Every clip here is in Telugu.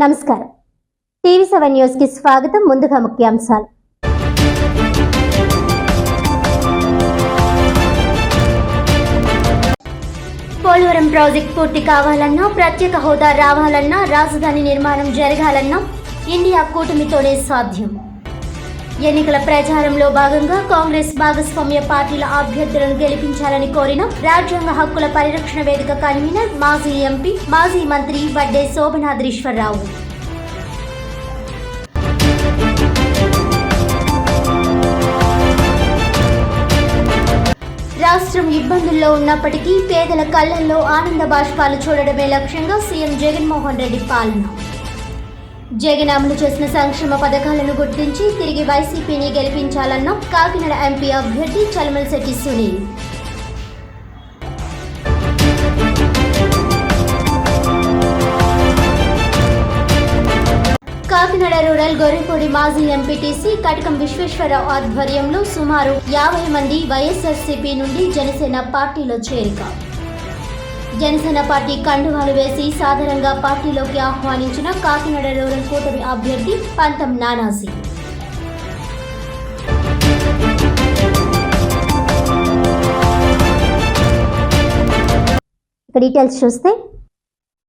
నమస్కారం. టీవీ సెవెన్ న్యూస్కి స్వాగతం. ముందుగా ముఖ్యాంశాలు. పోలవరం ప్రాజెక్ట్ పూర్తి కావాలన్నా ప్రత్యేక హోదా రావాలన్నా రాజధాని నిర్మాణం జరగాలన్నా ఇండియా కూటమితోనే సాధ్యం. ఎన్నికల ప్రచారంలో భాగంగా కాంగ్రెస్ భాగస్వామ్య పార్టీల అభ్యర్థులను గెలిపించాలని కోరిన రాజ్యాంగ హక్కుల పరిరక్షణ వేదిక కన్వీనర్ మాజీ ఎంపీ మాజీ మంత్రి వడ్డే శోభనాద్రీశ్వరరావు. రాష్ట్రం ఇబ్బందుల్లో ఉన్నప్పటికీ పేదల కళ్ళల్లో ఆనంద బాష్పాలు చూడడమే లక్ష్యంగా సీఎం జగన్మోహన్ రెడ్డి పాలన. జగన్ అమలు చేసిన సంక్షేమ పథకాలను గుర్తించి తిరిగి వైసీపీని గెలిపించాలన్న కాకినాడ ఎంపీ అభ్యర్థి చలమలశెట్టి సునీల్. కాకినాడ రూరల్ గొర్రెపూడి మాజీ ఎంపీటీసీ కటకం విశ్వేశ్వరరావు ఆధ్వర్యంలో సుమారు యాభై మంది వైఎస్ఆర్సీపీ నుండి జనసేన పార్టీలో చేరిక. జనసేన పార్టీ కండువాలు వేసి సాధారణంగా పార్టీలోకి ఆహ్వానించిన కాకినాడ రూరల్ కూటమి అభ్యర్థి పంతం నానాజీ. డీటెయిల్స్ చూస్తే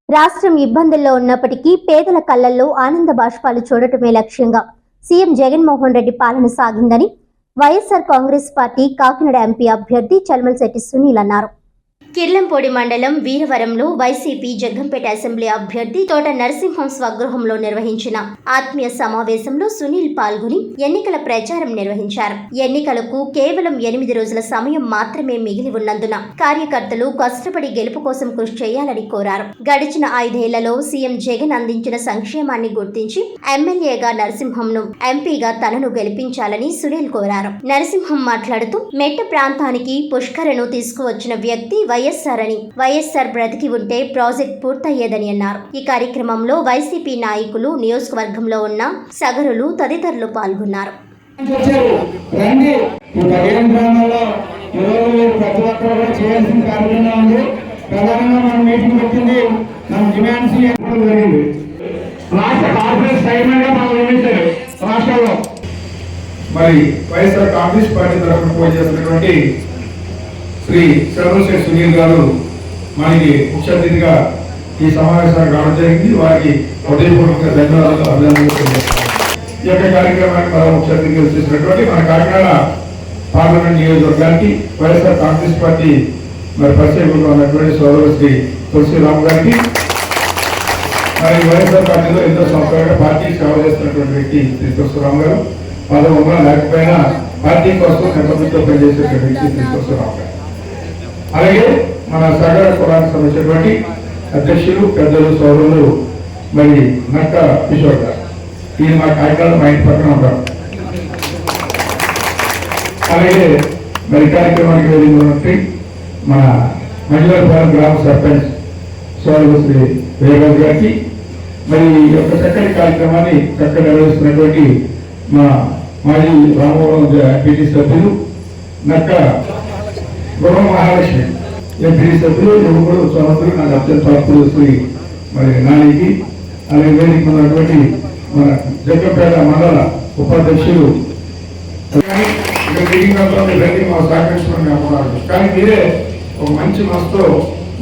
రాష్ట్రం ఇబ్బందుల్లో ఉన్నప్పటికీ పేదల కళ్ళల్లో ఆనంద బాష్పాలు చూడటమే లక్ష్యంగా సీఎం జగన్మోహన్ రెడ్డి పాలన సాగిందని వైఎస్ఆర్ కాంగ్రెస్ పార్టీ కాకినాడ ఎంపీ అభ్యర్థి చల్మల్శెట్టి సునీల్ అన్నారు. కిర్లంపొడి మండలం వీరవరంలో వైసీపీ జగ్గంపేట అసెంబ్లీ అభ్యర్థి తోట నరసింహం స్వగృహంలో నిర్వహించిన ఆత్మీయ సమావేశంలో సునీల్ పాల్గొని ఎన్నికల ప్రచారం నిర్వహించారు. ఎన్నికలకు కేవలం ఎనిమిది రోజుల సమయం మాత్రమే మిగిలి ఉన్నందున కార్యకర్తలు కష్టపడి గెలుపు కోసం కృషి చేయాలని కోరారు. గడిచిన ఐదేళ్ళలో సీఎం జగన్ అందించిన సంక్షేమాన్ని గుర్తించి ఎమ్మెల్యేగా నరసింహంను ఎంపీగా తనను గెలిపించాలని సునీల్ కోరారు. నరసింహం మాట్లాడుతూ మెట్ట ప్రాంతానికి పుష్కరను తీసుకువచ్చిన వ్యక్తి వైఎస్ఆర్ అని వైఎస్ఆర్ బ్రతికి ఉంటే ప్రాజెక్ట్ పూర్తయ్యేదని అన్నారు. ఈ కార్యక్రమంలో వైసీపీ నాయకులు నియోజకవర్గంలో ఉన్న సగరులు తదితరులు పాల్గొన్నారు. ప్రధానంగా మనం మీటింగ్ పెట్టింది డిమాండ్స్ జరిగింది రాష్ట్ర కాంగ్రెస్ చైర్మన్గా మనం నియమించారు రాష్ట్రంలో మరి వైఎస్ఆర్ కాంగ్రెస్ పార్టీ తరఫున పోటీ చేస్తున్నటువంటి శ్రీ చంద్రశేఖర్ సునీల్ గారు మనకి ముఖ్య అతిథిగా ఈ సమావేశానికి రావడం జరిగింది. వారికి హృదయపూర్వక ధన్యవాదాలు అభినందనలు. ఈ యొక్క కార్యక్రమానికి మన ముఖ్య అతిథిగా చేసినటువంటి మన కాకినాడ పార్లమెంట్ నియోజకవర్గానికి వైఎస్ఆర్ కాంగ్రెస్ పార్టీ మరి పరిచయంలో ఉన్నటువంటి సోదరు శ్రీ తులసి రామ్ గారికి మరి వైఎస్ఆర్ పార్టీలో ఎంతో సంవత్సరాలుగా పార్టీ సేవ చేస్తున్నటువంటి వ్యక్తి శ్రీ తులసిరామ్ గారు. పదవుగా లేకపోయినా పార్టీ కోసం నిబద్ధతతో పనిచేసేటువంటి వ్యక్తి శ్రీ తులసిరామ్ గారు. అలాగే మన సగర కులానికి సంబంధించినటువంటి అధ్యక్షులు పెద్దలు సోదరులు మరి నక్క కిషోర్ గారు. ఈయన మా కార్యక్రమం మా ఇంటి పక్కన ఉంటారు. అలాగే మరి కార్యక్రమానికి వెళ్ళినటువంటి మన మంజులపాలెం గ్రామ సర్పంచ్ సోదరు శ్రీ వేగరాజు గారికి మరి ఈ యొక్క చక్కటి కార్యక్రమాన్ని చక్కగా నిర్వహిస్తున్నటువంటి మా మాజీ రామవరం ఎంపీటీ సభ్యులు నక్క గృహ మహాలక్ష్మి. ఎంపీటీ సభ్యులు యువకుడు సోదరులు నాకు అత్యంత పాత్రులు శ్రీ మరి నానికి. అలాగే వేదిక ఉన్నటువంటి మన జగ్గపేట మండల ఉపాధ్యక్షులు. ఇవన్నీ మా సహకరించడం అనుకున్నారు కానీ మీరే ఒక మంచి మనసుతో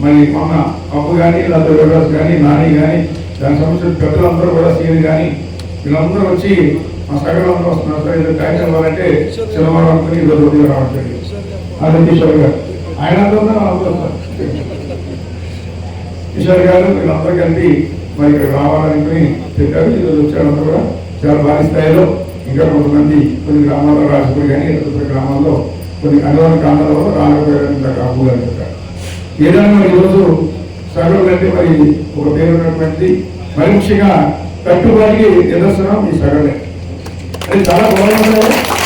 మరి మొన్న అప్పు కానీ లేకపోతే యోగాస్ కానీ నాని కానీ దాని సంబంధించిన పెద్దలందరూ కూడా సీని కానీ వీళ్ళందరూ వచ్చి మా సగలందరూ వస్తున్నారు. సార్ ఇది ట్యాంక్ అవ్వాలంటే శనివారం అనుకుని ఈరోజు ఉదయం రావట్లేదు అదే గారు. ఆయన అందరూ కిషోర్ గారు వీళ్ళందరూ కలిపి మరి ఇక్కడ రావాలనుకుని చెప్పారు. ఈరోజు వచ్చారంతా కూడా. చాలా భారీ స్థాయిలో ఇంకా కొంతమంది కొన్ని గ్రామాల్లో రాజపూర్ కానీ ఇతర గ్రామాల్లో కొన్ని అనువాద గ్రామాల్లో రాకపోయారని కాపు అని చెప్పారు. ఏదైనా మరి ఈరోజు సగం అంటే మరి ఒక పేరు ఉన్నటువంటి మనిషిగా కట్టుబడికి నిదర్శనం ఈ సగమే. అది చాలా బాగుంటుంది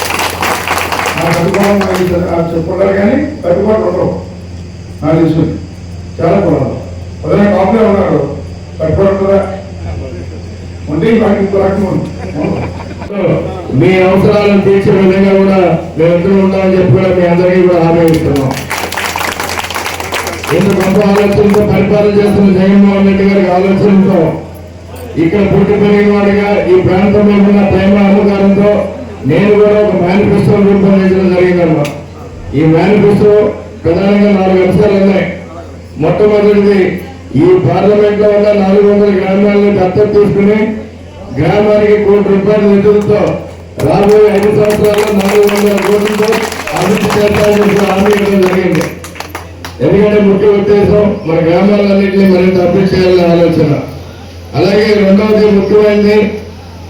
నా చెప్పుకుంటారు కానీ కట్టుబాటు ఉండవు. నాకు తెలుసు చాలా బాగుంది. అదే కాపులే ఉన్నాడు కట్టుబాటు ఉంటే వాటికి మీ అవసరాలను తీర్చే విధంగా కూడా మేమిద్దరం ఉన్నామని చెప్పి కూడా మీ అందరికీ కూడా హామీ ఇస్తున్నాం. ఇంత గొప్ప ఆలోచనతో పరిపాలన చేస్తున్న జగన్మోహన్ రెడ్డి గారికి ఆలోచనతో ఇక్కడ పుట్టి పెరిగిన వాడిగా ఈ ప్రాంతంలో ఉన్న ప్రేమ అహంకారంతో నేను కూడా ఒక మేనిఫెస్టో ఈ మేనిఫెస్టో ప్రధానంగా నాలుగు అంశాలు ఉన్నాయి. మొట్టమొదటిది ఈ పార్లమెంట్లో ఉన్న నాలుగు వందల గ్రామాలను దత్తత తీసుకుని గ్రామానికి కోటి రూపాయల నిధులతో రాబోయే ఐదు సంవత్సరాల్లో నాలుగు వందల కోట్లతో అభివృద్ధి చేస్తామని చెప్పి హామీ ఇవ్వడం జరిగింది. ఎందుకంటే ముఖ్య ఉద్దేశం మన గ్రామాలన్నింటినీ మరింత అభివృద్ధి చేయాలనే ఆలోచన. అలాగే రెండవది ముఖ్యమైనది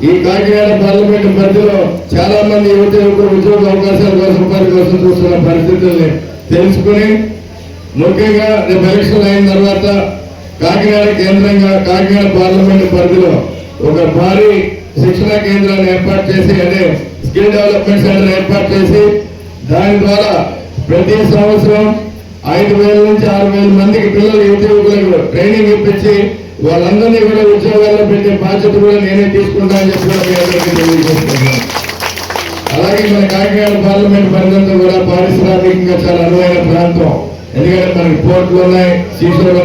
ఈ కాకినాడ పార్లమెంట్ పరిధిలో చాలా మంది యువత యువకులు ఉద్యోగ అవకాశాల కోసం ఉపాధి కోసం చూస్తున్న పరిస్థితుల్ని తెలుసుకుని ముఖ్యంగా రేపు ఎలక్షన్ అయిన తర్వాత కాకినాడ కేంద్రంగా కాకినాడ పార్లమెంట్ పరిధిలో ఒక భారీ శిక్షణ కేంద్రాన్ని ఏర్పాటు చేసి అంటే స్కిల్ డెవలప్మెంట్ సెంటర్ ఏర్పాటు చేసి దాని ద్వారా ప్రతి సంవత్సరం ఐదు వేల నుంచి ఆరు వేల మందికి పిల్లలు యువత యువకులకు ట్రైనింగ్ ఇప్పించి వాళ్ళందరినీ కూడా ఉద్యోగాల్లో పెట్టే బాధ్యత కూడా నేనే తీసుకుంటానని చెప్పి మీ అందరికీ తెలియజేస్తున్నాను. అలాగే మన కాకినాడ పార్లమెంట్ పరిధిలో కూడా పారిశ్రామికంగా చాలా అనువైన ప్రాంతం. ఎందుకంటే మనకి పోర్టులు ఉన్నాయి సీసోలు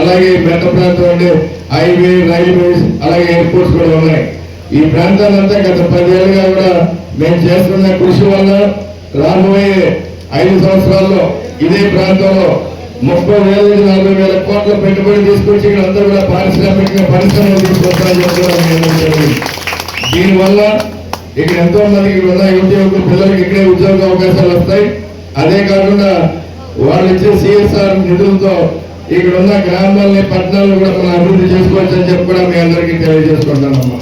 అలాగే మెట్ట ప్రాంతం అంటే హైవే రైల్వేస్ అలాగే ఎయిర్పోర్ట్స్ కూడా ఉన్నాయి. ఈ ప్రాంతాలంతా గత పదేళ్ళుగా కూడా మేము చేస్తున్న కృషి వల్ల రాబోయే ఐదు సంవత్సరాల్లో ఇదే ప్రాంతంలో ముప్పై వేల నుంచి నలభై వేల కోట్ల పెట్టుబడి తీసుకొచ్చి ఇక్కడ అందరూ కూడా పారిశ్రామికంగా పరిశ్రమలు తీసుకొస్తారని దీనివల్ల ఇక్కడ ఎంతో మందికి ఇక్కడ ఉన్న యువత యువకులు పిల్లలకి ఇక్కడే ఉద్యోగ అవకాశాలు వస్తాయి. అదే కాకుండా వాళ్ళు ఇచ్చే సిఎస్ఆర్ నిధులతో ఇక్కడ ఉన్న గ్రామాలని పట్టణాలను కూడా మనం అభివృద్ధి చేసుకోవచ్చు అని చెప్పి కూడా మీ అందరికీ తెలియజేసుకుంటానమ్మా